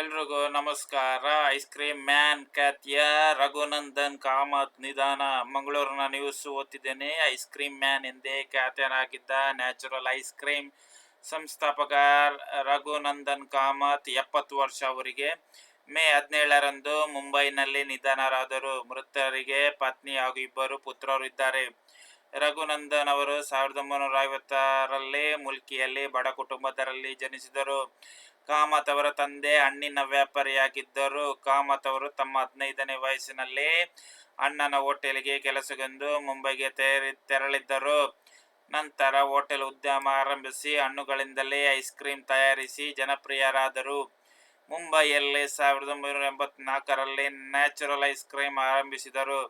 ಎಲ್ರಿಗೂ ನಮಸ್ಕಾರ. Ice cream man ಖ್ಯಾತಿಯ ರಘುನಂದನ್ ಕಾಮತ್ ನಿಧಾನ ಮಂಗಳೂರಿನ ನ್ಯೂಸ್ ಓದ್ತಿದ್ದೇನೆ. ಐಸ್ ಕ್ರೀಮ್ ಮ್ಯಾನ್ ಎಂದೇ ಖ್ಯಾತನಾಗಿದ್ದ ನ್ಯಾಚುರಲ್ ಐಸ್ ಕ್ರೀಮ್ ಸಂಸ್ಥಾಪಕ ರಘುನಂದನ್ ಕಾಮತ್ ಎಪ್ಪತ್ತು ವರ್ಷ ಅವರಿಗೆ. ಮೇ ಹದಿನೇಳರಂದು ಮುಂಬೈನಲ್ಲಿ ನಿಧನರಾದರು. ಮೃತರಿಗೆ ಪತ್ನಿ ಹಾಗೂ ಇಬ್ಬರು ಪುತ್ರರು ಇದ್ದಾರೆ. ರಘುನಂದನ್ ಅವರು ಸಾವಿರದ ಒಂಬೈನೂರ ಐವತ್ತರಲ್ಲಿ ಮುಲ್ಕಿಯಲ್ಲಿ ಬಡ ಕುಟುಂಬದರಲ್ಲಿ ಜನಿಸಿದರು. ಕಾಮತ್ ಅವರ ತಂದೆ ಹಣ್ಣಿನ ವ್ಯಾಪಾರಿಯಾಗಿದ್ದರು. ಕಾಮತ್ ಅವರು ತಮ್ಮ ಹದಿನೈದನೇ ವಯಸ್ಸಿನಲ್ಲಿ ಅಣ್ಣನ ಹೋಟೆಲ್ಗೆ ಕೆಲಸಗೊಂದು ಮುಂಬೈಗೆ ತೆರ, ತೆರಳಿದ್ದರು. ನಂತರ ಹೋಟೆಲ್ ಉದ್ಯಮ ಆರಂಭಿಸಿ ಹಣ್ಣುಗಳಿಂದಲೇ ಐಸ್ ಕ್ರೀಮ್ ತಯಾರಿಸಿ ಜನಪ್ರಿಯರಾದರು. ಮುಂಬೈಯಲ್ಲಿ ಸಾವಿರದ ಒಂಬೈನೂರ ಎಂಬತ್ನಾಲ್ಕರಲ್ಲಿ ನ್ಯಾಚುರಲ್ ಐಸ್ ಕ್ರೀಮ್ ಆರಂಭಿಸಿದರು.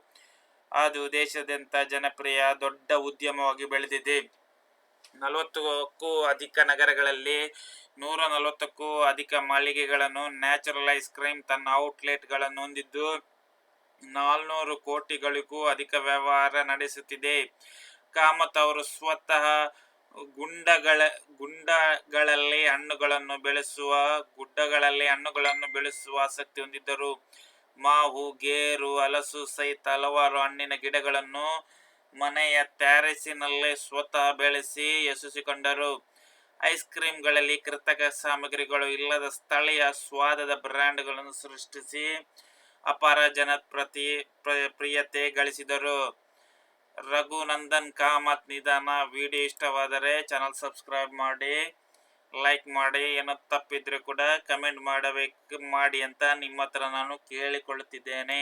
ಅದು ದೇಶಾದ್ಯಂತ ಜನಪ್ರಿಯ ದೊಡ್ಡ ಉದ್ಯಮವಾಗಿ ಬೆಳೆದಿದೆ. ನಲವತ್ತಕ್ಕೂ ಅಧಿಕ ನಗರಗಳಲ್ಲಿ ನೂರ ನಲವತ್ತಕ್ಕೂ ಅಧಿಕ ಮಳಿಗೆಗಳನ್ನು ನ್ಯಾಚುರಲ್ ಐಸ್ ಕ್ರೀಮ್ ತನ್ನ ಔಟ್ಲೆಟ್ಗಳನ್ನು ಹೊಂದಿದ್ದು ನಾಲ್ನೂರು ಕೋಟಿಗಳಿಗೂ ಅಧಿಕ ವ್ಯವಹಾರ ನಡೆಸುತ್ತಿದೆ. ಕಾಮತ್ ಅವರು ಸ್ವತಃ ಗುಂಡಗಳ, ಗುಂಡಗಳಲ್ಲಿ ಹಣ್ಣುಗಳನ್ನು ಬೆಳೆಸುವ, ಗುಡ್ಡಗಳಲ್ಲಿ ಹಣ್ಣುಗಳನ್ನು ಬೆಳೆಸುವ ಆಸಕ್ತಿ ಹೊಂದಿದ್ದರು. ಮಾವು, ಗೇರು, ಹಲಸು ಸಹಿತ ಹಲವಾರು ಹಣ್ಣಿನ ಗಿಡಗಳನ್ನು ಮನೆಯ ಟ್ಯಾರೆಸಿನಲ್ಲೇ ಸ್ವತಃ ಬೆಳೆಸಿ ಯಶಸ್ಸಿಕೊಂಡರು. ಐಸ್ ಕ್ರೀಮ್ಗಳಲ್ಲಿ ಕೃತಕ ಸಾಮಗ್ರಿಗಳು ಇಲ್ಲದ ಸ್ಥಳೀಯ ಸ್ವಾದದ ಬ್ರ್ಯಾಂಡ್ಗಳನ್ನು ಸೃಷ್ಟಿಸಿ ಅಪಾರ ಜನಪ್ರತಿ ಪ್ರ- ಪ್ರಿಯತೆ ಗಳಿಸಿದರು. ರಘುನಂದನ್ ಕಾಮತ್ ನಿಧಾನ. ವಿಡಿಯೋ ಇಷ್ಟವಾದರೆ ಚಾನಲ್ ಸಬ್ಸ್ಕ್ರೈಬ್ ಮಾಡಿ. ಲೈಕ್ ಮಾಡಿ ಏನೋ ತಪ್ಪಿದ್ರೆ ಕೂಡ ಕಮೆಂಟ್ ಮಾಡಬೇಕು ಮಾಡಿ ಅಂತ ನಿಮ್ಮ ಹತ್ರ ನಾನು ಕೇಳಿಕೊಳ್ಳುತ್ತಿದ್ದೇನೆ.